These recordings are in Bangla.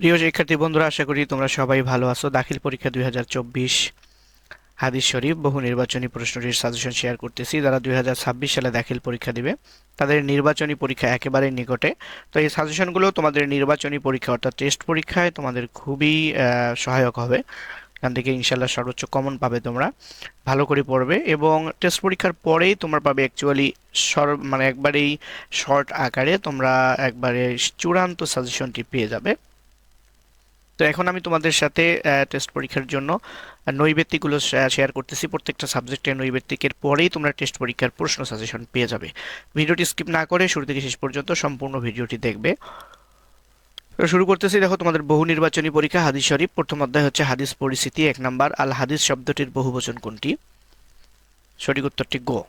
প্রিয় শিক্ষার্থী বন্ধুরা, আশা করি তোমরা সবাই ভালো আছো। দাখিল পরীক্ষা দুই হাদিস শরীফ, বহু নির্বাচনী প্রশ্নটির সাজেশন শেয়ার করতেছি। যারা দুই হাজার ছাব্বিশ সালে দাখিল পরীক্ষা দিবে, তাদের নির্বাচনী পরীক্ষা একেবারেই নিকটে। তো এই সাজেশনগুলো তোমাদের নির্বাচনী পরীক্ষা অর্থাৎ টেস্ট পরীক্ষায় তোমাদের খুবই সহায়ক হবে। এখান থেকে ইনশাল্লাহ সর্বোচ্চ কমন পাবে তোমরা। ভালো করে পড়বে এবং টেস্ট পরীক্ষার পরেই তোমরা পাবে অ্যাকচুয়ালি সর মানে একবারেই শর্ট আকারে তোমরা একবারে চূড়ান্ত সাজেশনটি পেয়ে যাবে। তো এখন আমি তোমাদের সাথে টেস্ট পরীক্ষার জন্য নৈবেত্তিকগুলো শেয়ার করতেছি। প্রত্যেকটা সাবজেক্টের নৈবেত্তিকের পরেই তোমরা টেস্ট পরীক্ষার প্রশ্ন সাজেশন পেয়ে যাবে। ভিডিওটি স্কিপ না করে শুরু থেকে শেষ পর্যন্ত সম্পূর্ণ ভিডিওটি দেখবে। তো শুরু করতেছি, দেখো তোমাদের বহু নির্বাচনী পরীক্ষা, হাদিস শরীফ। প্রথম অধ্যায় হচ্ছে হাদিস পরিস্থিতি, এক নাম্বার। আল হাদিস শব্দটির বহুবচন কোনটি? সঠিক উত্তরটি গো।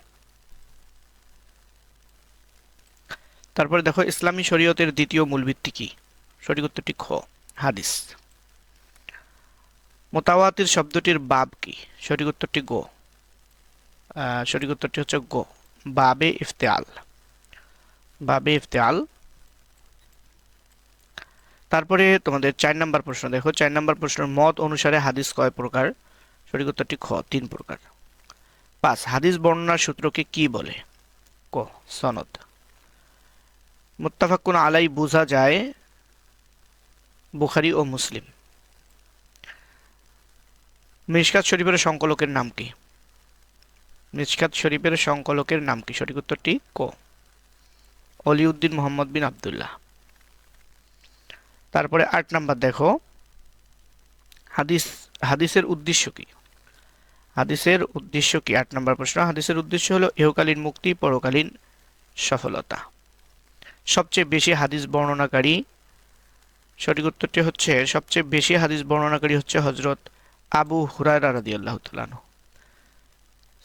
তারপরে দেখো, ইসলামী শরীয়তের দ্বিতীয় মূল ভিত্তি কি? সঠিক উত্তরটি খ, হাদিস। মোতাওয়াতির শব্দটির বাব কি? সঠিক উত্তরটি গো। সঠিক উত্তরটি হচ্ছে গো। বাবে ইফতেআল বাবে ইফতেআল তারপরে তোমাদের চার নাম্বার প্রশ্ন। দেখো, চার নাম্বার প্রশ্নের মত অনুসারে হাদিস কয় প্রকার? সঠিক উত্তরটি খ, তিন প্রকার। পাঁচ, হাদিস বর্ণনার সূত্রকে কি বলে? ক, সনদ। মুত্তাফাকুন আলাই বোঝা যায়, বুখারি ও মুসলিম। মিশকাত শরীফের সংকলকের নাম কি? মিশকাত শরীফের সংকলকের নাম কি? সঠিক উত্তরটি ক। অলিউদ্দিন মোহাম্মদ বিন আবদুল্লাহ। তারপরে আট নাম্বার দেখো। হাদিস, হাদিসের উদ্দেশ্য কি? হাদিসের উদ্দেশ্য কি? আট নাম্বার প্রশ্ন। হাদিসের উদ্দেশ্য হলো ইহকালীন মুক্তি, পরকালীন সফলতা। সবচেয়ে বেশি হাদিস বর্ণনাকারী সঠিক উত্তরটি হচ্ছে, সবচেয়ে বেশি হাদিস বর্ণনাকারী হচ্ছে হজরত আবু হুরায়রা রাদি তাআলা আনহু।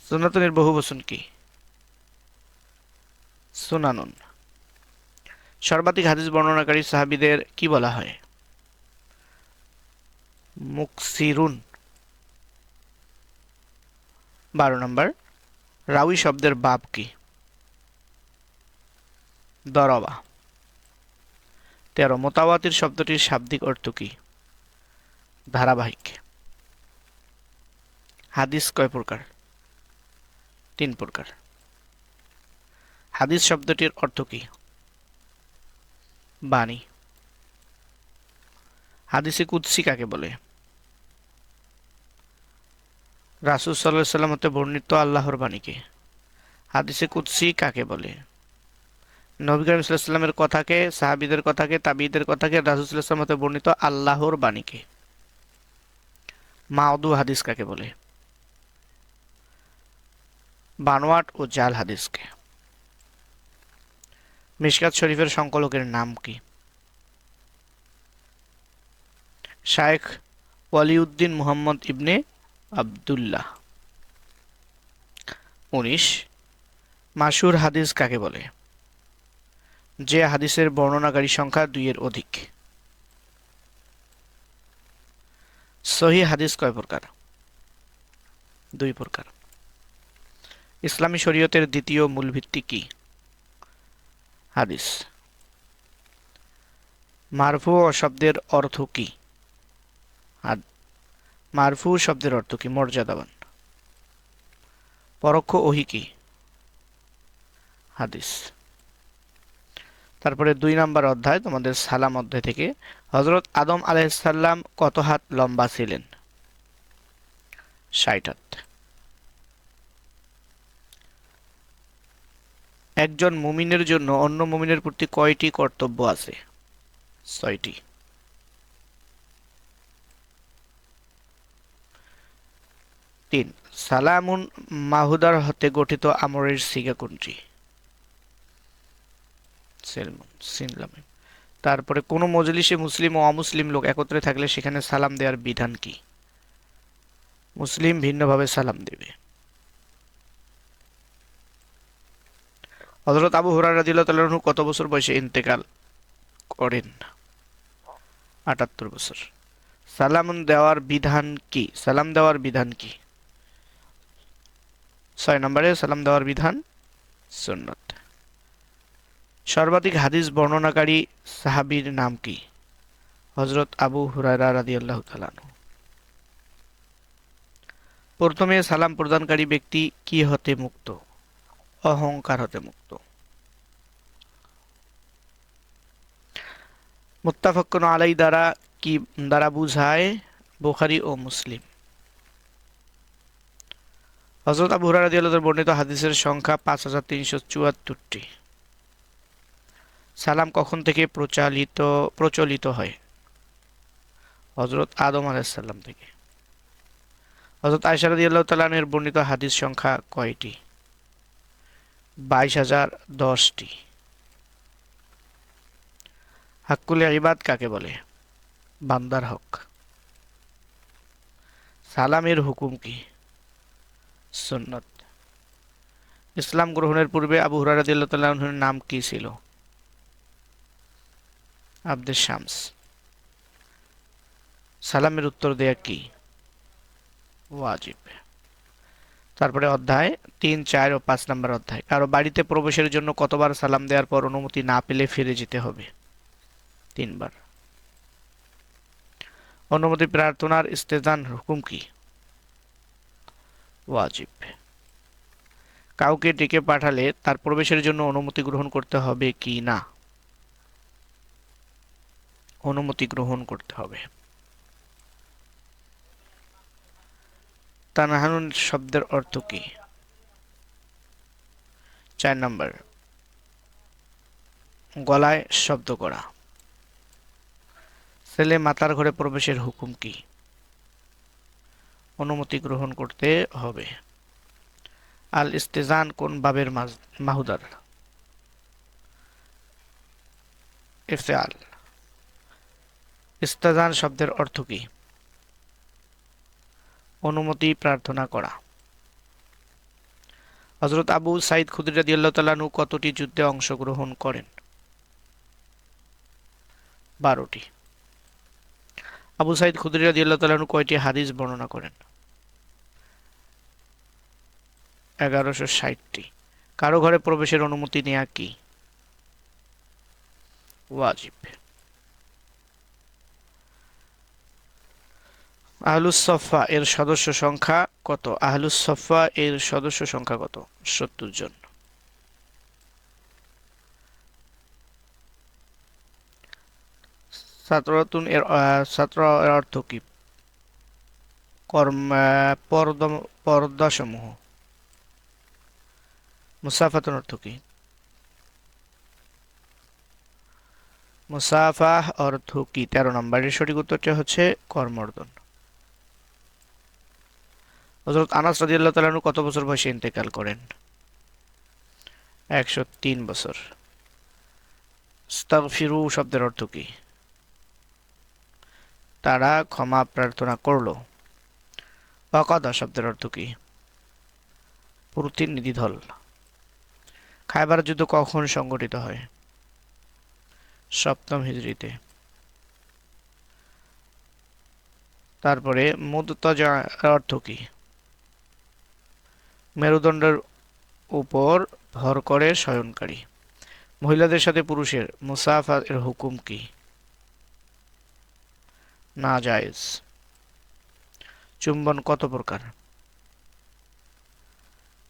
সুনাতনের বহু বচন কি? সুনানুন। সর্বাধিক হাদিস বর্ণনাকারী সাহাবীদের কি বলা হয়? মুকসিরুন। বারো নম্বর, রাউই শব্দের বাপ কি? দরবা তেরো মোতাবাতির শব্দটির শাব্দিক অর্থ কি? ধারাবাহিক। হাদিস কয় প্রকার? তিন প্রকার। হাদিস শব্দটির অর্থ কি? বাণী। হাদিসে কুৎসি কাকে বলে? রাসুল সাল্লাহ সাল্লাম হতে বর্ণিত আল্লাহর বাণীকে হাদিসে কুৎসি কাকে বলে? নবী করিম সাল্লামের কথাকে, সাহাবিদের কথাকে তাবিদের কথাকে রাসুল সাল্লাম হতে বর্ণিত আল্লাহর বাণীকে মাউদু হাদিস কাকে বলে? বানোয়াট ও জাল হাদিসকে। মিশকাত শরীফের সংকলকের নাম কি? শায়েখ ওয়ালিউদ্দিন মুহাম্মদ ইবনে আবদুল্লাহ। উনিশ মাসুর হাদিস কাকে বলে? যে হাদিসের বর্ণনাকারী সংখ্যা দুইয়ের অধিক। সহি হাদিস কয় প্রকার? দুই প্রকার। ইসলামী শরীয়তের দ্বিতীয় মূল ভিত্তি কি? হাদিস। মারফু শব্দের অর্থ কি? মারফু শব্দের অর্থ কি? মর্যাদাবান। পরোক্ষ ওহি কি? হাদিস। তারপরে দুই নাম্বার অধ্যায়, তোমাদের সালাম অধ্যায় থেকে। হজরত আদম আলাইসাল্লাম কত হাত লম্বা ছিলেন? ষাট হাত। একজন মুমিনের জন্য অন্য মুমিনের প্রতি কয়টি কর্তব্য আছে? ছয়টি। তিন, সালামুন মাহুদার হতে গঠিত আমরের সিগা কোনটি? তারপরে কোন মজলিসে মুসলিম ও অমুসলিম লোক একত্রে থাকলে সেখানে সালাম দেওয়ার বিধান কি? মুসলিম ভিন্নভাবে সালাম দেবে। হজরত আবু হুরায়রা রাদিয়াল্লাহু তাআলা কত বছর বয়সে ইন্তেকাল করেন? আটাত্তর বছর। সালাম দেওয়ার বিধান কি? সালাম দেওয়ার বিধান কি? ছয় নম্বরে, সালাম দেওয়ার বিধান সুন্নত। সর্বাধিক হাদিস বর্ণনাকারী সাহাবীর নাম কি? হজরত আবু হুরায়রা রাদিয়াল্লাহু আল্লাহ আনহু। প্রথমে সালাম প্রদানকারী ব্যক্তি কি হতে মুক্ত? অহংকার হতে মুক্ত। মুত্তাফাক্কুন আলাই দ্বারা কি, দ্বারা বুঝায় বুখারী ও মুসলিম। হজরত আবু তাআলা বর্ণিত হাদিসের সংখ্যা পাঁচ হাজার তিনশো চুয়াত্তরটি। সালাম কখন থেকে প্রচালিত, প্রচলিত হয়? হজরত আদম আলাইসাল্লাম থেকে। হজরত আয়সা রাদিয়াল্লাহু তাআলা আনহার বর্ণিত হাদিস সংখ্যা কয়টি? বাইশ হাজার দশটি। হাক্কুল ইবাদ কাকে বলে? বান্দার হক। সালামের হুকুম কি? সুন্নত। ইসলাম গ্রহণের পূর্বে আবু তাআলা নাম কি ছিল? আব্দুল শামস। সালামের উত্তর দেয়া কি? ওয়াজিব। তারপরে অধ্যায় তিন, চার ও পাঁচ নম্বর অধ্যায়। কারও বাড়িতে প্রবেশের জন্য কতবার সালাম দেওয়ার পর অনুমতি না পেলে ফিরে যেতে হবে। তিনবার। অনুমতি প্রার্থনার ইস্তেজান হুকুম কি? ওয়াজিব। কাউকে ডেকে পাঠালে তার প্রবেশের জন্য অনুমতি গ্রহণ করতে হবে কি না? অনুমতি গ্রহণ করতে হবে। তানাহানুন শব্দের অর্থ কি? চার নম্বর। গলায় শব্দ করা। ছেলে মাতার ঘরে প্রবেশের হুকুম কি? অনুমতি গ্রহণ করতে হবে। আল ইস্তেজান কোন বাবের মাহুদার? ইফতেআল ইস্তেজান শব্দের অর্থ কি? অনুমতি প্রার্থনা করা। হজরত আবু সাইদ খুদরি রাদিয়াল্লাহু তাআলা কতটি যুদ্ধে অংশগ্রহণ করেন? বারোটি। আবু সাইদ খুদরি রাদিয়াল্লাহু তাআলা কয়টি হাদিস বর্ণনা করেন? এগারোশো ষাটটি। কারও ঘরে প্রবেশের অনুমতি নেয়া কি? ওয়াজিব। আহলুস সফা এর সদস্য সংখ্যা কত? আহলুস সফা এর সদস্য সংখ্যা কত? সত্তর জন। ছাত্রতুন এর ছাত্র এর অর্থ কি? কর্ম পর্দাসমূহ। মুসাফাতুন অর্থ কি? মুসাফাহ অর্থ কি? তেরো নম্বরের সঠিক উত্তরটা হচ্ছে কর্মর্দন। হজরত আনাস রাদিয়াল্লাহু তাআলা আনহু কত বছর বয়সে ইন্তেকাল করেন? একশো তিন বছর। স্তাগফিরু শব্দের অর্থ কি? তারা ক্ষমা প্রার্থনা করল। অকদা শব্দের অর্থ কি? প্রতিনিধি দল খাইবার যুদ্ধ কখন সংগঠিত হয়? সপ্তম হিজরিতে তারপরে মুদতাজা অর্থ কি? মেরুদণ্ডের উপর ভর করে শয়নকারী। মহিলাদের সাথে পুরুষের মুসাফা এর হুকুম কি? না, জায়েজ। চুম্বন কত প্রকার?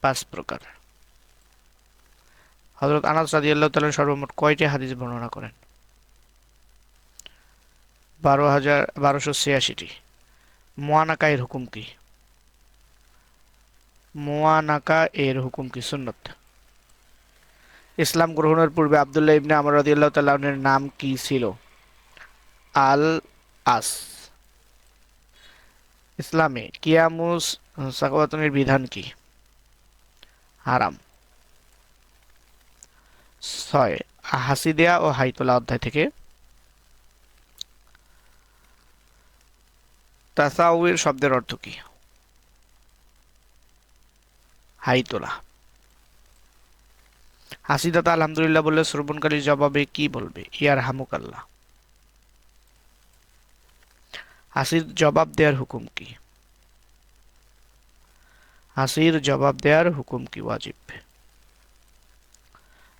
পাঁচ প্রকার। হজরত আনাস রাদিয়াল্লাহু তাআলা সর্বমোট কয়টি হাদিস বর্ণনা করেন? বারো হাজার, বারোশো ছিয়াশিটি। মোয়ানাকা এর হুকুম কি? মোয়ানাকা এর হুকুম কি? সুন্নত। ইসলাম গ্রহণের পূর্বে আবদুল্লাহ ইবনে আমর রাদিয়াল্লাহু তাআলা আনহুর নাম কি ছিল? আল আস ইসলামে কিয়ামুস সাকাওয়াতনের বিধান কি? হারাম। ছয়, হাসিদিয়া ও হাইতোলা অধ্যায় থেকে। তাসাউয়ের শব্দের অর্থ কি? হাইতোলা হাসিদাতা আলহামদুলিল্লাহ বললে, শ্রবণকারীর জবাবে কি বলবে? ইয়ার হামুক আল্লাহ হাসির জবাব দেওয়ার হুকুম কি? হাসির জবাব দেওয়ার হুকুম কি ওয়াজিব?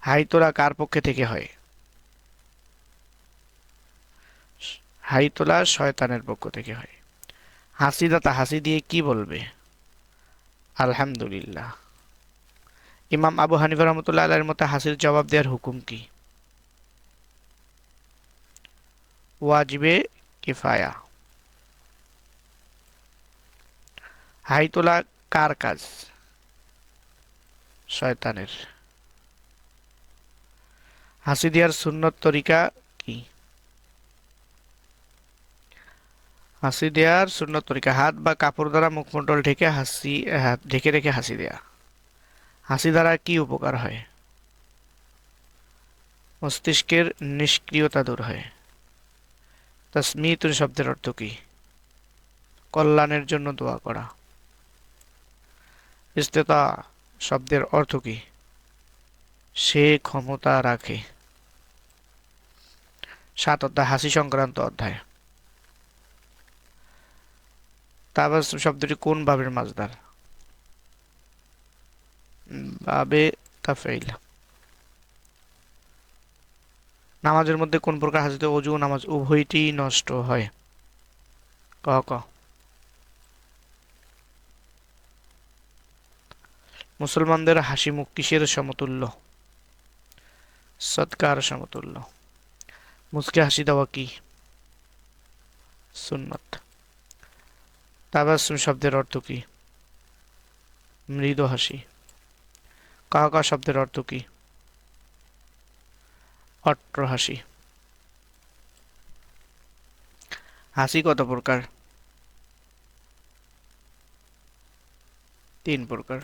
হাই তোলা কার পক্ষে থেকে হয়? হাই তোলা শয়তানের পক্ষ থেকে হয়। হাসিদাতা হাসি দিয়ে কি বলবে? আলহামদুলিল্লাহ। ইমাম আবু হানিফা রহমতুল্লাহ আল্লাহর মতো হাসির জবাব দেওয়ার হুকুম কি? ওয়াজিবে কিফায়া। হাই তোলা কার কাজ? শয়তানের। হাসি দেওয়ার সুন্নত তরিকা কি হাসি দেওয়ার সুন্নত তরিকা হাত বা কাপড় দ্বারা মুখমণ্ডল ঢেকে হাসি ঢেকে রেখে হাসি দেয়া। হাসি দ্বারা কি উপকার হয়? মস্তিষ্কের নিষ্ক্রিয়তা দূর হয়। তাসমিত শব্দের অর্থ কি? কল্যাণের জন্য দোয়া করা। ইস্তেতা শব্দের অর্থ কি? সে ক্ষমতা রাখে। সাত অধ্যায়, হাসি সংক্রান্ত অধ্যায়। তাবাসসুম শব্দটি কোন ভাবের মাজদার বাবে তাফাইল নামাজের মধ্যে কোন প্রকার হাসিতে অজু নামাজ উভয়টি নষ্ট হয়? ক ক। মুসলমানদের হাসি মুখ কিসের সমতুল্য? সৎকার সমতুল্য। মুসকে হাসি দেওয়া কি? সুন্নত। তাবাসুম শব্দের অর্থ কি? মৃদু হাসি। কাহকা শব্দের অর্থ কি? অট্র হাসি। হাসি কত প্রকার? তিন প্রকার।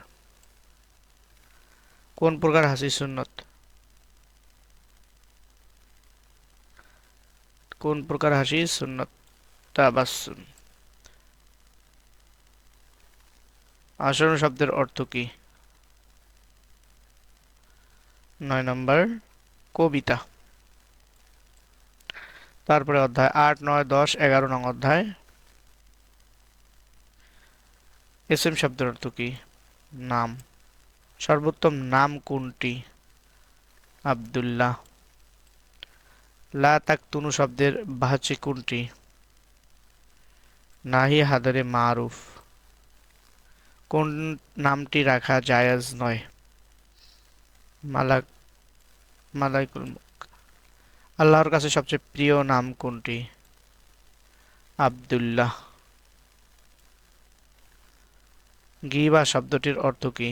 কোন প্রকার হাসি সুন্নত? কোন প্রকার হাসি সুন্নত? তাবাসুম। আসরণ শব্দের অর্থ কি? নয় নম্বর, কবিতা। তারপরে অধ্যায় আট, নয়, দশ, এগারো নং অধ্যায়। এস এম শব্দের অর্থ কি? নাম। সর্বোত্তম নাম কোনটি? আবদুল্লাহ। লা তাকতুনু শব্দের বাহ্যে কোনটি? নাহি হাদারে মারুফ। কোন নামটি রাখা জায়েজ নয়? মালাক মালাইকুল আল্লাহর কাছে সবচেয়ে প্রিয় নাম কোনটি? আবদুল্লাহ। গিবা শব্দটির অর্থ কি?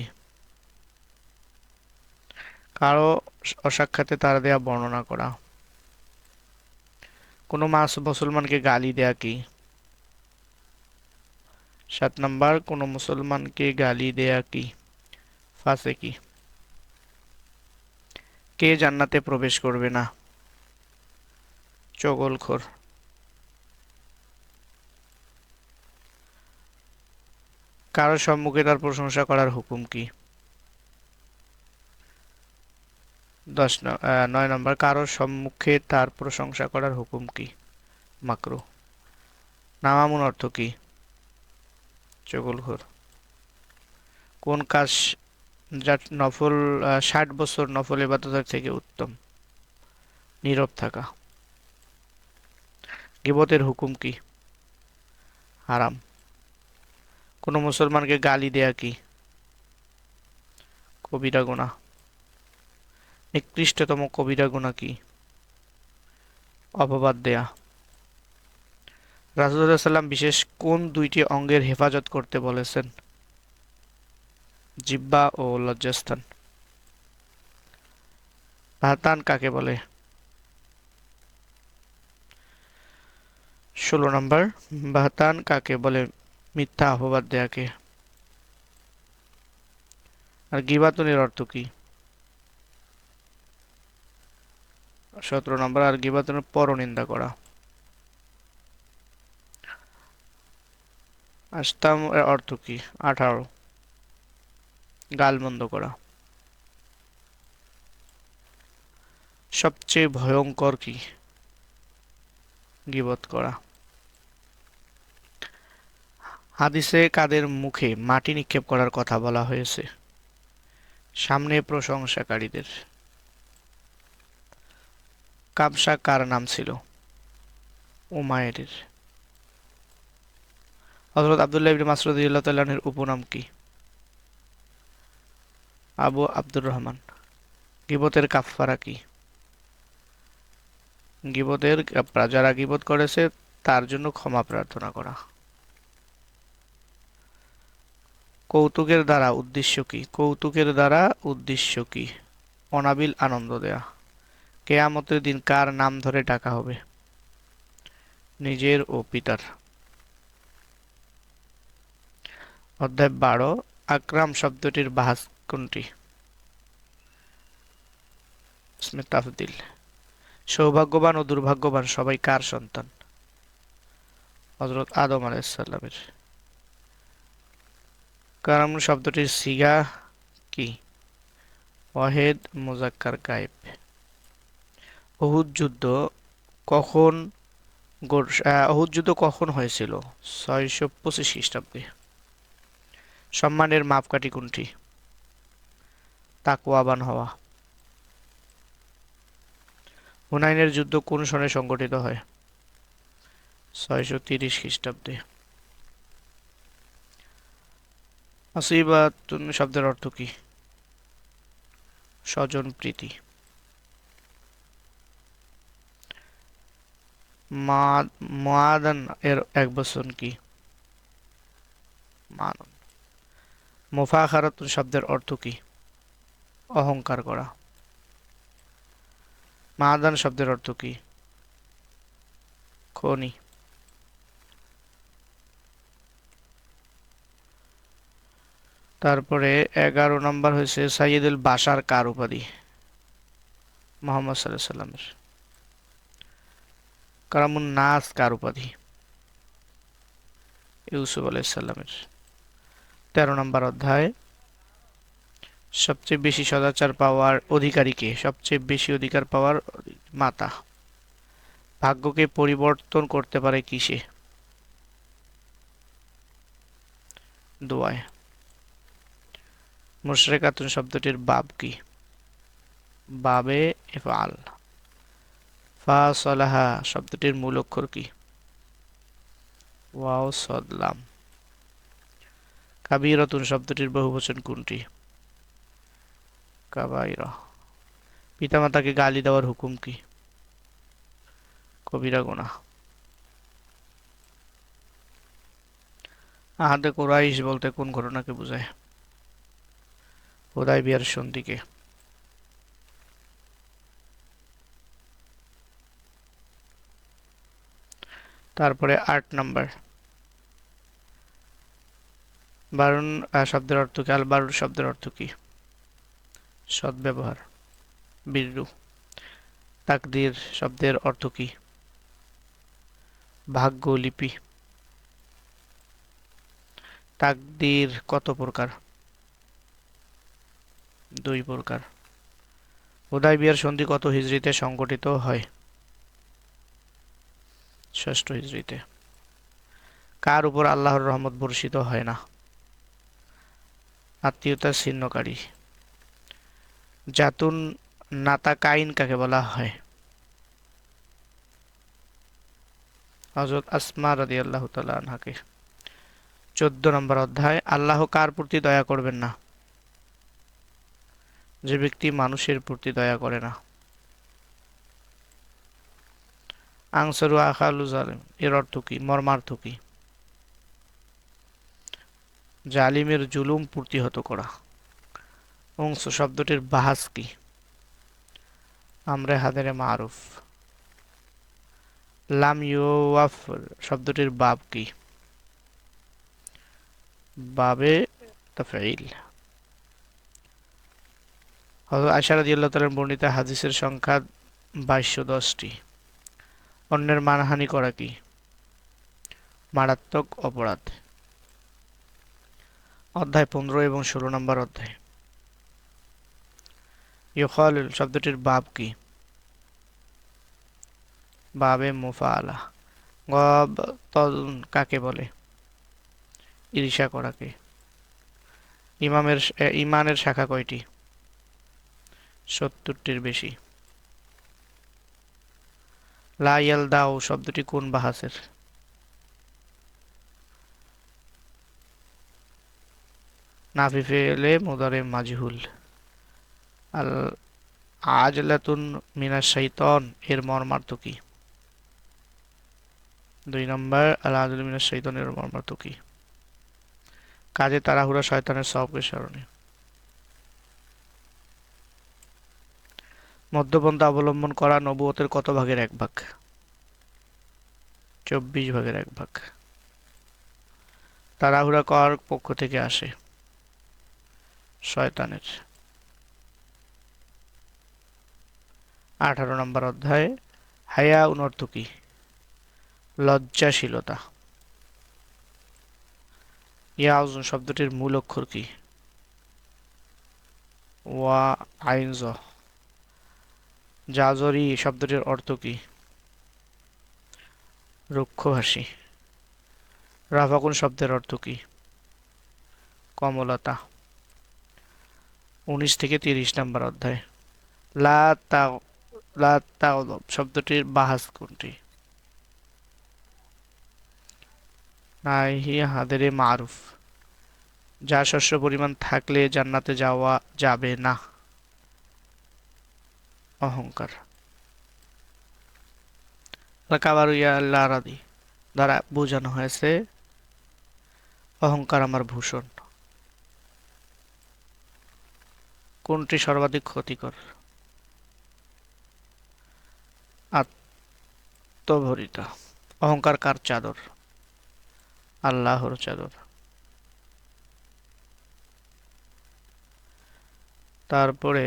কারও অসাক্ষাতে তার দেয়া বর্ণনা করা। কোনো মাস মুসলমানকে গালি দেয়া কি? সাত নম্বর, কোনো মুসলমানকে গালি দেয়া কি? ফাঁসে কি? কে জান্নাতে প্রবেশ করবে না? চগলখোর। কারও সম্মুখে তার প্রশংসা করার হুকুম কি? দশ নয় নম্বর কারোর সম্মুখে তার প্রশংসা করার হুকুম কি? মাকরু। নামামুন অর্থ কি? চগলখোর কোন কাজ যা নফল ষাট বছর নফল ইবাদতের থেকে উত্তম? নীরব থাকা। গিবতের হুকুম কি? হারাম। কোনো মুসলমানকে গালি দেয়া কি? কবিরা গুণা নিকৃষ্টতম কবিরা গুণা কি? অপবাদ দেয়া। সাল্লাম বিশেষ কোন দুইটি অঙ্গের হেফাজত করতে বলেছেন? জিব্বা ও লজ্জাস্থান। ভাতান কাকে বলে? ষোলো নম্বর ভাতান কাকে বলে? মিথ্যা অপবাদ দেয়াকে। আর গিবাতনের অর্থ কি? সতেরো নম্বর, আর গিবাতনের পরনিন্দা করা। আস্তাম এর অর্থ কি? আঠারো। গাল বন্ধ করা। সবচেয়ে ভয়ঙ্কর কি? গিবত করা। হাদিসে কাদের মুখে মাটি নিক্ষেপ করার কথা বলা হয়েছে? সামনে প্রশংসাকারীদের। কাবসা কার নাম ছিল? উমায়েরের হযরত আব্দুল্লাহ ইবনে মাসউদ রাদিয়াল্লাহু উপনাম কি? আবু আব্দুর রহমান। গিবতের কাফফারা কি? গিবতের যারা গিবত করেছে, তার জন্য ক্ষমা প্রার্থনা করা। কৌতুকের দ্বারা উদ্দেশ্য কি? কৌতুকের দ্বারা উদ্দেশ্য কি? অনাবিল আনন্দ দেয়া। কেয়ামতের দিন কার নাম ধরে ডাকা হবে? নিজের ও পিতার। অধ্যায় বারো, আকরাম শব্দটির বাহাস কোনটি? ইসমে তাফদিল। সৌভাগ্যবান ও দুর্ভাগ্যবান সবাই কার সন্তান? হজরত আদম আলাইসাল্লামের কারাম শব্দটির সিগা কি? ওয়াহেদ মুজাক্কার গায়েব। অহুদ যুদ্ধ কখন অহুদ যুদ্ধ কখন হয়েছিল? ছয়শো পঁচিশ খ্রিস্টাব্দে। সম্মানের মাপকাঠি কোনটি? তাকওয়াবান হওয়া। হুনাইনের যুদ্ধ কোন সনে সংগঠিত হয়? ছয়শো তিরিশ খ্রিস্টাব্দে। আসিবাতুন শব্দের অর্থ কি? স্বজন প্রীতি। মাদান এর এক বচন কি? মানন মুফাখারাতুন শব্দের অর্থ কি? অহংকার করা। মাদান শব্দের অর্থ কি? খনি। তারপরে এগারো নম্বর হয়েছে সাইয়দুল বাশার কার উপাধি? মোহাম্মদ সাল্লাহ সাল্লামের কারামুন নাস কার উপাধি? ইউসুফ আলাইসাল্লামের তেরো নম্বর অধ্যায়। সবচেয়ে বেশি সদাচার পাওয়ার অধিকারীকে সবচেয়ে বেশি অধিকার পাওয়ার মাতা। ভাগ্যকে পরিবর্তন করতে পারে কিসে? দোয়ায়। মুশরেকাতুন শব্দটির বাব কি? বাবে এফআল। ফা সলাহা শব্দটির মূল অক্ষর কি? ওয়াও সদলাম। কাবিরতুন শব্দটির বহুবচন কোনটি? কাবাইরা। পিতামাতাকে গালি দেওয়ার হুকুম কি? কবিরা গোনা। আহাদে কোরাইশ বলতে কোন ঘটনাকে বোঝায়? হোদাই বিয়ার সন্ধিকে। তারপরে আট নাম্বার। বারুন শব্দের অর্থ কি? আল বারুন শব্দের অর্থ কি? সদ্ব্যবহার, বীরু, তাকদির শব্দের অর্থ কি? ভাগ্য লিপি তাকদির কত প্রকার? দুই প্রকার। হুদাইবিয়ার সন্ধি কত হিজরিতে সংগঠিত হয়? ষষ্ঠ হিজড়িতে। কার উপর আল্লাহর রহমত বর্ষিত হয় না? আত্মীয়তার ছিন্নকারী। জাতুন নাতা নাতাকাইন কাকে বলা হয়? হজরত আসমা রাদি আল্লাহ তালা আনহাকে। চোদ্দ নম্বর অধ্যায়, আল্লাহ কার প্রতি দয়া করবেন না? যে ব্যক্তি মানুষের প্রতি দয়া করে না। আংসারু আখালু জালিম এর অর্থ কি? মর্মার্থ কি? জালিমের জুলুম প্রতিহত করা। অংশ শব্দটির বাহাস কি? আমরে হাদেরে মারুফ। লাম ইউওয়াফ শব্দটির বাব কি? বাবে তাফঈল। হযরত আয়সা রাদিয়াল্লাহু তাআলার বর্ণিত হাদিসের সংখ্যা বাইশশো দশটি। অন্যের মানহানি করা কি? মারাত্মক অপরাধ। অধ্যায় পনেরো এবং ষোলো নম্বর অধ্যায়। ইউখাল শব্দটির বাব কি? বাবে মুফাআলা গব তদুন কাকে বলে? ঈর্ষা করাকে। ইমামের ইমানের শাখা কয়টি? সত্তরটির বেশি। লা ইয়াল দাও শব্দটি কোন বাহাসের? নাফি ফেলে মুদারে মাজহুল। আল আজলাতুন মিনাশ শাইতান, এর মর্মার্থ কি? দুই নম্বর, আল আজল মিনাশ শাইতানের মর্মার্থ কি? কাজে তাড়াহুড়া শয়তানের সবকে স্মরণে। মধ্যপন্থা অবলম্বন করা নবুয়তের কত ভাগের এক ভাগ? চব্বিশ ভাগের এক ভাগ। তাড়াহুড়া করার পক্ষ থেকে আসে। শয়তানের। আঠারো নম্বর অধ্যায়, হায়া উনর্থ কি লজ্জাশীলতা ইয়াউজন শব্দটির মূল অক্ষর কি? ওয়া আইনজ। জাজরি শব্দটির অর্থ কি? রুক্ষভাষী। রাভাকুন শব্দের অর্থ কি? কমলতা। উনিশ থেকে তিরিশ নম্বর অধ্যায়। লা তা লা তাগদব শব্দটির বাহাস কোনটি? নাহি হাদেরে মারুফ। যা শস্য পরিমাণ থাকলে জান্নাতে যাওয়া যাবে না। অহংকার। কাবারুয়া লারাদি। দ্বারা বোঝানো হয়েছে, অহংকার আমার ভূষণ। কোনটি সর্বাধিক ক্ষতিকর? আত্মভরিতা। অহংকার কার চাদর? আল্লাহর চাদর। তারপরে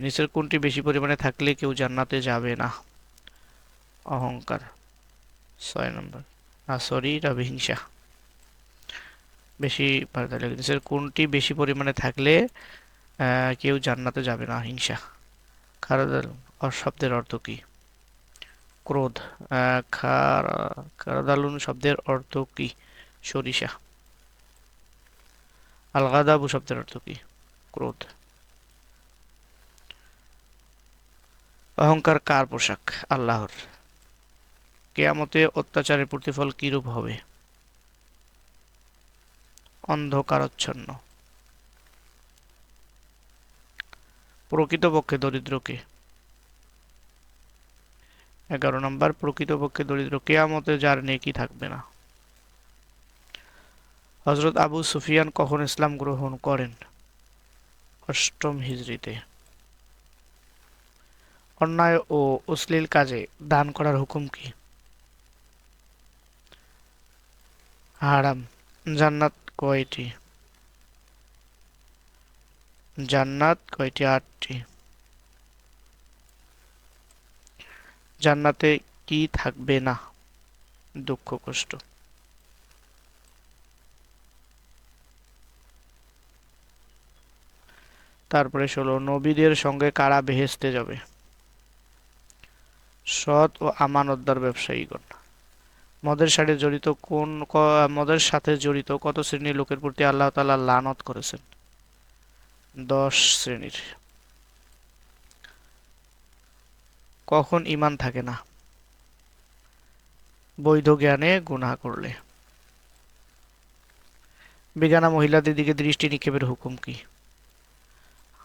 নিচের কোনটি বেশি পরিমাণে থাকলে কেউ জান্নাতে যাবে না? অহংকার। ছয় নম্বর। না, সরি, এটা হিংসা বেশি নিচের কোনটি বেশি পরিমাণে থাকলে কেউ জান্নাতে যাবে না, হিংসা। খারাদাল শব্দের অর্থ কি? ক্রোধ। খারাদালুন শব্দের অর্থ কি? সরিষা। আলগাদাবু শব্দের অর্থ কি? ক্রোধ। অহংকার কার পোশাক? আল্লাহর। কেয়ামতে অত্যাচারের প্রতিফল কিরূপ হবে? অন্ধকারচ্ছন্ন। প্রকৃতপক্ষে দরিদ্রকে। এগারো নম্বর, প্রকৃতপক্ষে দরিদ্র। কেয়ামতে যার নেকি থাকবে না। হজরত আবু সুফিয়ান কখন ইসলাম গ্রহণ করেন? অষ্টম হিজড়িতে অন্যায় ও অশ্লীল কাজে দান করার হুকুম কি? হারাম। জান্নাত কয়টি? জান্নাত কয়টি? আটটি। জান্নাতে কি থাকবে না? দুঃখ, কষ্ট। তারপরে ষোলো, নবীদের সঙ্গে কারা বেহেস্তে যাবে? সৎ ও আমানতদার ব্যবসায়ীগণ। মদের সাথে জড়িত কোন মদের সাথে জড়িত কত শ্রেণির লোকের প্রতি আল্লাহ তালা লানত করেছেন? দশ শ্রেণির। কখন ইমান থাকে না? বৈধ জ্ঞানে গুণা করলে। বেগানা মহিলাদের দিকে দৃষ্টি নিক্ষেপের হুকুম কি?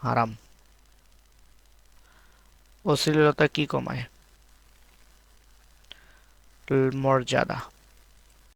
হারাম। অশ্লীলতা কি কমায়? মর্যাদা।